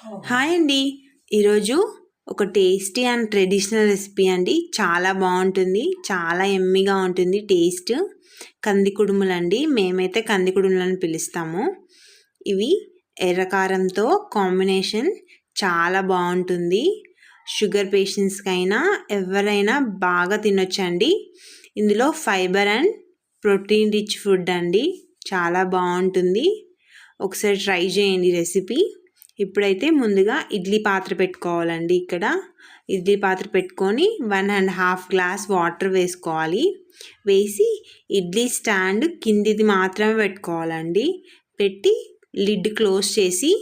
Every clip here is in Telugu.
హాయ్ అండి. ఈరోజు ఒక టేస్టీ అండ్ ట్రెడిషనల్ రెసిపీ అండి. చాలా బాగుంటుంది. చాలా ఎమ్మిగా ఉంటుంది టేస్ట్. కంది కుడుములు అండి మేమైతే కంది కుడుములని పిలుస్తాము. ఇవి ఎర్రకారంతో కాంబినేషన్ చాలా బాగుంటుంది. షుగర్ పేషెంట్స్కైనా ఎవరైనా బాగా తినొచ్చండి. ఇందులో fibre and protein rich food అండి. చాలా బాగుంటుంది. ఒకసారి ట్రై చేయండి రెసిపీ. ఇప్పుడైతే ముందుగా ఇడ్లీ పాత్ర పెట్టుకోవాలండి ఇక్కడ. ఇడ్లీ పాత్ర పెట్టుకొని one and half glass water వేసుకోవాలి. వేసి ఇడ్లీ స్టాండ్ కిందిది మాత్రమే పెట్టుకోవాలండి. పెట్టి లిడ్ క్లోజ్ చేసి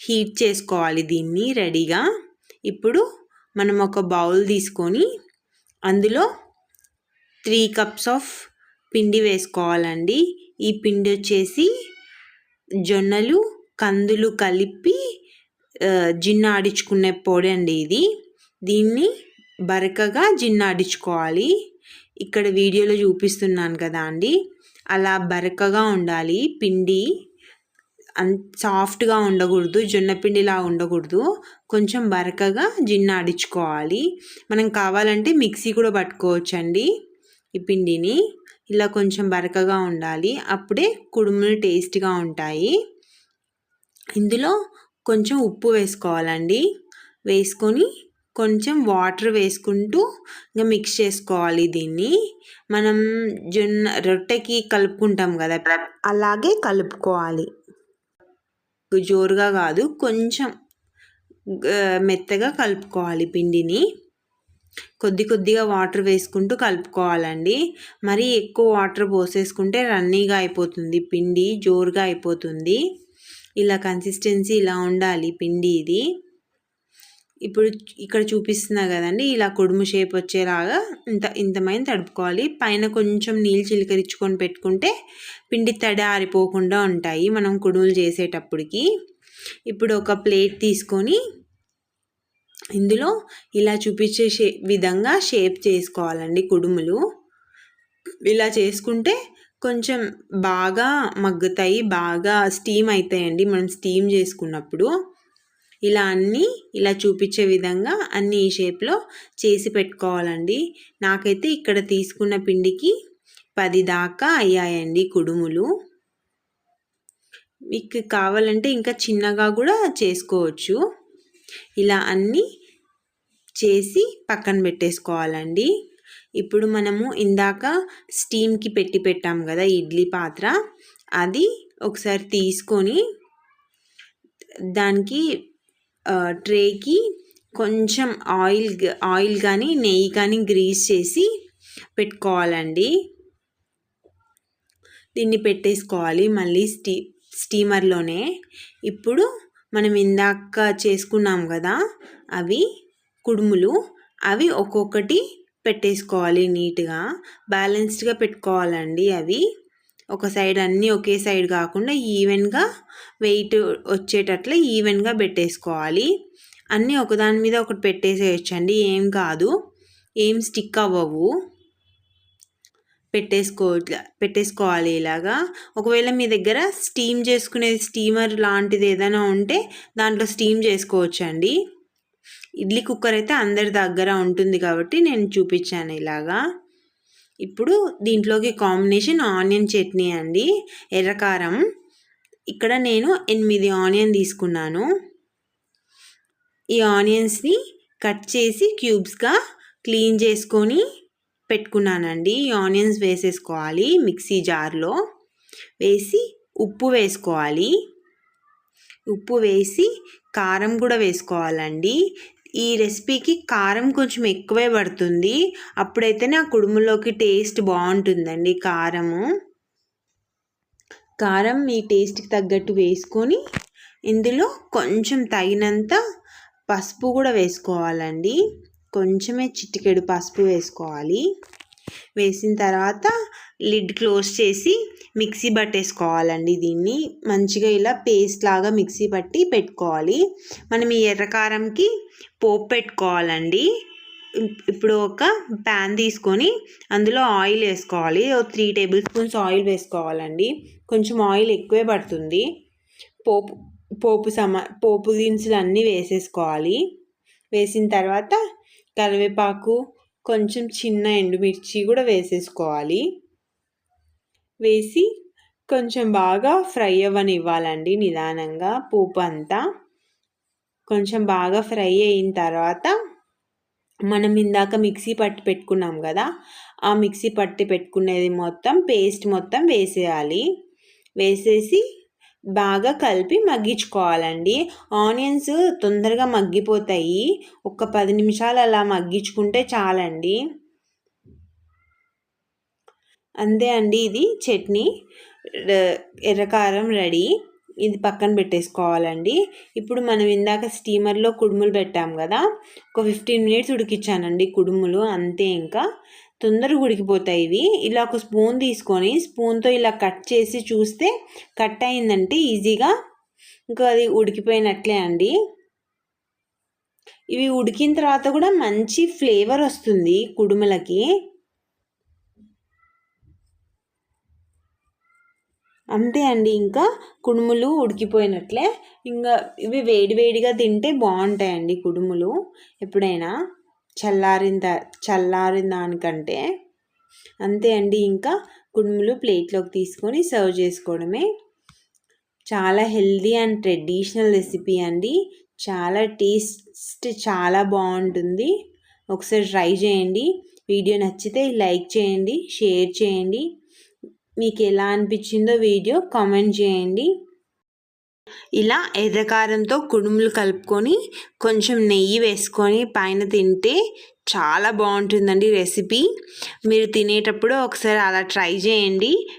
హీట్ చేసుకోవాలి దీన్ని రెడీగా. ఇప్పుడు మనం ఒక బౌల్ తీసుకొని అందులో త్రీ కప్స్ ఆఫ్ పిండి వేసుకోవాలండి. ఈ పిండి వచ్చేసి జొన్నలు కందులు కలిపి జిన్నాడించుకునే పొడి అండి ఇది. దీన్ని బరకగా జిన్నాడించుకోవాలి ఇక్కడ వీడియోలో చూపిస్తున్నాను కదా అండి. అలా బరకగా ఉండాలి. పిండి అన్ సాఫ్ట్గా ఉండకూడదు. జొన్న పిండిలా ఉండకూడదు. కొంచెం బరకగా జిన్నాడించుకోవాలి మనం కావాలంటే మిక్సీ కూడా పట్టుకోవచ్చండి ఈ పిండిని. ఇలా కొంచెం బరకగా ఉండాలి. అప్పుడే కుడుములు టేస్ట్గా ఉంటాయి. ఇందులో కొంచెం ఉప్పు వేసుకోవాలండి. వేసుకొని కొంచెం వాటర్ వేసుకుంటూ ఇంకా మిక్స్ చేసుకోవాలి దీన్ని. మనం జొన్న రొట్టెకి కలుపుకుంటాం కదా అలాగే కలుపుకోవాలి. జోరుగా కాదు కొంచెం మెత్తగా కలుపుకోవాలి పిండిని. కొద్ది కొద్దిగా వాటర్ వేసుకుంటూ కలుపుకోవాలండి. మరీ ఎక్కువ వాటర్ పోసేసుకుంటే రన్నీగా అయిపోతుంది పిండి జోరుగా అయిపోతుంది. ఇలా కన్సిస్టెన్సీ ఇలా ఉండాలి పిండి ఇది. ఇప్పుడు ఇక్కడ చూపిస్తున్నా కదండి ఇలా కుడుము షేప్ వచ్చేలాగా ఇంత ఇంతమైన తడుపుకోవాలి. పైన కొంచెం నీళ్ళు చిలకరించుకొని పెట్టుకుంటే పిండి తడి ఆరిపోకుండా ఉంటాయి మనం కుడుములు చేసేటప్పటికి. ఇప్పుడు ఒక ప్లేట్ తీసుకొని ఇందులో ఇలా చూపించే షే విధంగా షేప్ చేసుకోవాలండి కుడుములు. ఇలా చేసుకుంటే కొంచెం బాగా మగ్గుతాయి బాగా స్టీమ్ అవుతాయండి మనం స్టీమ్ చేసుకున్నప్పుడు ఇలా అన్నీ ఇలా చూపించే విధంగా అన్ని ఈ షేప్లో చేసి పెట్టుకోవాలండి. నాకైతే ఇక్కడ తీసుకున్న పిండికి పది దాకా అయ్యాయండి కుడుములు. మీకు కావాలంటే ఇంకా చిన్నగా కూడా చేసుకోవచ్చు. ఇలా అన్నీ చేసి పక్కన పెట్టేసుకోవాలండి. ఇప్పుడు మనము ఇందాక స్టీమ్కి పెట్టి పెట్టాం కదా ఇడ్లీ పాత్ర అది ఒకసారి తీసుకొని దానికి ట్రేకి కొంచెం ఆయిల్ ఆయిల్ కానీ నెయ్యి కానీ గ్రీస్ చేసి పెట్టుకోవాలండి. దీన్ని పెట్టేసుకోవాలి మళ్ళీ స్టీ స్టీమర్లోనే. ఇప్పుడు మనం ఇందాక చేసుకున్నాం కదా అవి కుడుములు అవి ఒక్కొక్కటి పెట్టేసుకోవాలి నీట్గా. బ్యాలెన్స్డ్గా పెట్టుకోవాలండి అవి. ఒక సైడ్ అన్నీ ఒకే సైడ్ కాకుండా ఈవెన్గా వెయిట్ వచ్చేటట్లు ఈవెన్గా పెట్టేసుకోవాలి. అన్నీ ఒకదాని మీద ఒకటి పెట్టేసేయచ్చండి. ఏం కాదు. ఏం స్టిక్ అవ్వవు. పెట్టేసుకో పెట్టేసుకోవాలి ఇలాగా. ఒకవేళ మీ దగ్గర స్టీమ్ చేసుకునే స్టీమర్ లాంటిది ఏదైనా ఉంటే దాంట్లో స్టీమ్ చేసుకోవచ్చండి. ఇడ్లీ కుక్కర్ అయితే అందరి దగ్గర ఉంటుంది కాబట్టి నేను చూపించాను ఇలాగా. ఇప్పుడు దీంట్లోకి కాంబినేషన్ ఆనియన్ చట్నీ అండి ఎర్రకారం ఇక్కడ నేను ఎనిమిది ఆనియన్ తీసుకున్నాను. ఈ ఆనియన్స్ని కట్ చేసి క్యూబ్స్గా క్లీన్ చేసుకొని పెట్టుకున్నానండి. ఈ ఆనియన్స్ వేసేసుకోవాలి మిక్సీ జార్లో. వేసి ఉప్పు వేసుకోవాలి. ఉప్పు వేసి కారం కూడా వేసుకోవాలండి. ఈ రెసిపీకి కారం కొంచెం ఎక్కువే పడుతుంది. అప్పుడైతే నా కుడుములోకి టేస్ట్ బాగుంటుందండి కారము. కారం మీ టేస్ట్కి తగ్గట్టు వేసుకొని ఇందులో కొంచెం తగినంత పసుపు కూడా వేసుకోవాలండి. కొంచెమే చిటికెడు పసుపు వేసుకోవాలి. వేసిన తర్వాత లిడ్ క్లోజ్ చేసి మిక్సీ పట్టేసుకోవాలండి దీన్ని. మంచిగా ఇలా పేస్ట్ లాగా మిక్సీ పట్టి పెట్టుకోవాలి. మనం ఈ ఎర్రకారంకి పోపు పెట్టుకోవాలండి. ఇప్పుడు ఒక ప్యాన్ తీసుకొని అందులో ఆయిల్ వేసుకోవాలి. త్రీ టేబుల్ స్పూన్స్ ఆయిల్ వేసుకోవాలండి. కొంచెం ఆయిల్ ఎక్కువే పడుతుంది. పోపు పోపు సమ పోపు దినుసులు అన్నీ వేసేసుకోవాలి. వేసిన తర్వాత కరివేపాకు కొంచెం చిన్న ఎండుమిర్చి కూడా వేసేసుకోవాలి. వేసి కొంచెం బాగా ఫ్రై అవ్వనివ్వాలండి నిదానంగా పోపు అంతా కొంచెం బాగా ఫ్రై అయిన తర్వాత మనం ఇందాక మిక్సీ పట్టి పెట్టుకున్నాం కదా ఆ మిక్సీ పట్టి పెట్టుకునేది మొత్తం పేస్ట్ మొత్తం వేసేయాలి. వేసేసి బాగా కలిపి మగ్గించుకోవాలండి. ఆనియన్స్ తొందరగా మగ్గిపోతాయి. ఒక పది నిమిషాలు అలా మగ్గించుకుంటే చాలండి. అంతే అండి ఇది చట్నీ. ఎర్రకారం రెడీ. ఇది పక్కన పెట్టేసుకోవాలండి. ఇప్పుడు మనం ఇందాక స్టీమర్లో కుడుములు పెట్టాం కదా ఒక ఫిఫ్టీన్ మినిట్స్ ఉడికిచ్చానండి కుడుములు అంతే ఇంకా. తొందరగా ఉడికిపోతాయి ఇవి. ఇలా ఒక స్పూన్ తీసుకొని స్పూన్తో ఇలా కట్ చేసి చూస్తే కట్ అయిందంటే ఈజీగా ఇంకా అది ఉడికిపోయినట్లే అండి. ఇవి ఉడికిన తర్వాత కూడా మంచి ఫ్లేవర్ వస్తుంది కుడుములకి. అంతే అండి ఇంకా కుడుములు ఉడికిపోయినట్లే. ఇంకా ఇవి వేడివేడిగా తింటే బాగుంటాయండి కుడుములు ఎప్పుడైనా. చల్లారిన చల్లారిన దానికంటే. అంతే అండి ఇంకా కుడుములు ప్లేట్లోకి తీసుకొని సర్వ్ చేసుకోవడమే. చాలా హెల్దీ అండ్ ట్రెడిషనల్ రెసిపీ అండి. చాలా టేస్ట్ చాలా బాగుంటుంది. ఒకసారి ట్రై చేయండి. వీడియో నచ్చితే లైక్ చేయండి షేర్ చేయండి. మీకు ఎలా అనిపించిందో వీడియో కామెంట్ చేయండి. ఇలా ఎర్రకారంతో కుడుములు కలుపుకొని కొంచెం నెయ్యి వేసుకొని పైన తింటే చాలా బాగుంటుందండి రెసిపీ. మీరు తినేటప్పుడు ఒకసారి అలా ట్రై చేయండి.